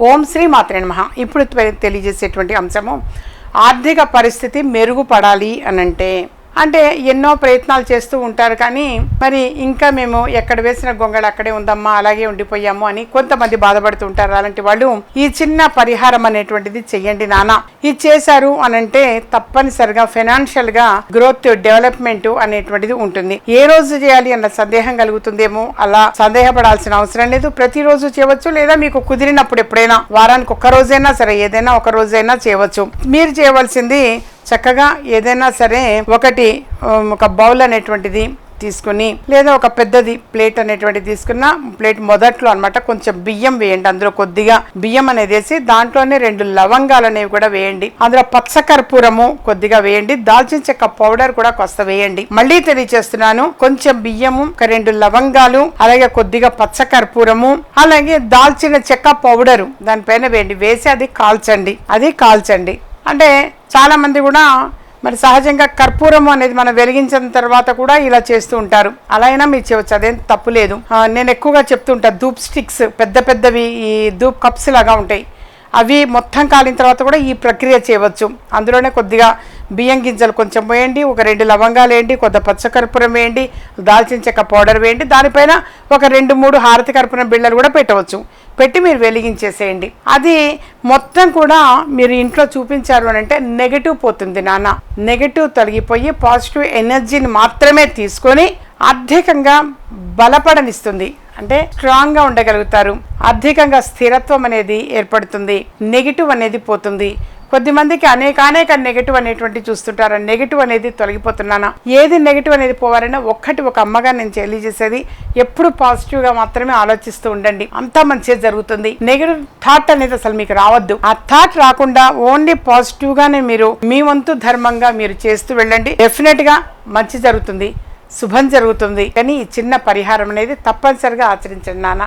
ఓం శ్రీ మాత్రే మహా ఇప్పుడు తెలియజేసేటువంటి అంశము ఆర్థిక పరిస్థితి మెరుగుపడాలి అనంటే అంటే ఎన్నో ప్రయత్నాలు చేస్తూ ఉంటారు కానీ మరి ఇంకా మేము ఎక్కడ వేసిన గొంగళ అక్కడే ఉందమ్మా అలాగే ఉండిపోయాము అని కొంతమంది బాధపడుతూ ఉంటారు. అలాంటి వాళ్ళు ఈ చిన్న పరిహారం అనేటువంటిది చెయ్యండి నాన్న. ఇది చేశారు అనంటే తప్పనిసరిగా ఫైనాన్షియల్గా గ్రోత్ డెవలప్మెంట్ అనేటువంటిది ఉంటుంది. ఏ రోజు చేయాలి అన్న సందేహం కలుగుతుందేమో అలా సందేహపడాల్సిన అవసరం లేదు. ప్రతిరోజు చేయవచ్చు లేదా మీకు కుదిరినప్పుడు ఎప్పుడైనా వారానికి ఒక్క రోజైనా సరే ఏదైనా ఒక రోజైనా చేయవచ్చు. మీరు చేయవలసింది చక్కగా ఏదైనా సరే ఒకటి ఒక బౌల్ అనేటువంటిది తీసుకుని లేదా ఒక పెద్దది ప్లేట్ అనేటువంటిది తీసుకున్న ప్లేట్ మొదట్లో అన్నమాట కొంచెం బియ్యం వేయండి. అందులో కొద్దిగా బియ్యం అనేది వేసి దాంట్లోనే రెండు లవంగాలు అనేవి కూడా వేయండి. అందులో పచ్చకర్పూరము కొద్దిగా వేయండి. దాల్చిన చెక్క పౌడర్ కూడా కొస్త వేయండి. మళ్ళీ తెలియచేస్తున్నాను కొంచెం బియ్యము ఒక రెండు లవంగాలు అలాగే కొద్దిగా పచ్చకర్పూరము అలాగే దాల్చిన చెక్క పౌడరు దానిపైన వేయండి. వేసి అది కాల్చండి. అది కాల్చండి. అంటే చాలామంది కూడా మరి సహజంగా కర్పూరం అనేది మనం వెలిగించిన తర్వాత కూడా ఇలా చేస్తూ ఉంటారు. అలా అయినా మీరు చేయవచ్చు అదేం తప్పు లేదు. నేను ఎక్కువగా చెప్తుంటా ధూప్ స్టిక్స్ పెద్ద పెద్దవి ఈ ధూప్ కప్స్ లాగా ఉంటాయి. అవి మొత్తం కాలిన తర్వాత కూడా ఈ ప్రక్రియ చేయవచ్చు. అందులోనే కొద్దిగా బియ్యం గింజలు కొంచెం వేయండి ఒక రెండు లవంగాలు వేయండి కొద్ది పచ్చకర్పూరం వేయండి దాల్చిన చెక్క పౌడర్ వేయండి దానిపైన ఒక రెండు మూడు హారతి కర్పూరం బిళ్ళలు కూడా పెట్టవచ్చు. పెట్టి మీరు వెలిగించేసేయండి. అది మొత్తం కూడా మీరు ఇంట్లో చూపించారు అని అంటే నెగటివ్ పోతుంది నాన్న. నెగటివ్ తొలగిపోయి పాజిటివ్ ఎనర్జీని మాత్రమే తీసుకొని ఆర్థికంగా బలపడనిస్తుంది. అంటే స్ట్రాంగ్గా ఉండగలుగుతారు. ఆర్థికంగా స్థిరత్వం అనేది ఏర్పడుతుంది. నెగిటివ్ అనేది పోతుంది. కొద్దిమందికి అనేక అనేక నెగిటివ్ అనేటువంటి చూస్తుంటారు. నెగిటివ్ అనేది తొలగిపోతున్నానా? ఏది నెగిటివ్ అనేది పోవాలన్నా ఒక్కటి ఒక అమ్మగా నేను తెలియజేసేది ఎప్పుడు పాజిటివ్గా మాత్రమే ఆలోచిస్తూ ఉండండి. అంతా మంచిగా జరుగుతుంది. నెగిటివ్ థాట్ అనేది అసలు మీకు రావద్దు. ఆ థాట్ రాకుండా ఓన్లీ పాజిటివ్గానే మీరు మీ వంతు ధర్మంగా మీరు చేస్తూ వెళ్ళండి. డెఫినెట్గా మంచి జరుగుతుంది శుభం జరుగుతుంది. కానీ ఈ చిన్న పరిహారం అనేది తప్పనిసరిగా ఆచరించండి నాన్న.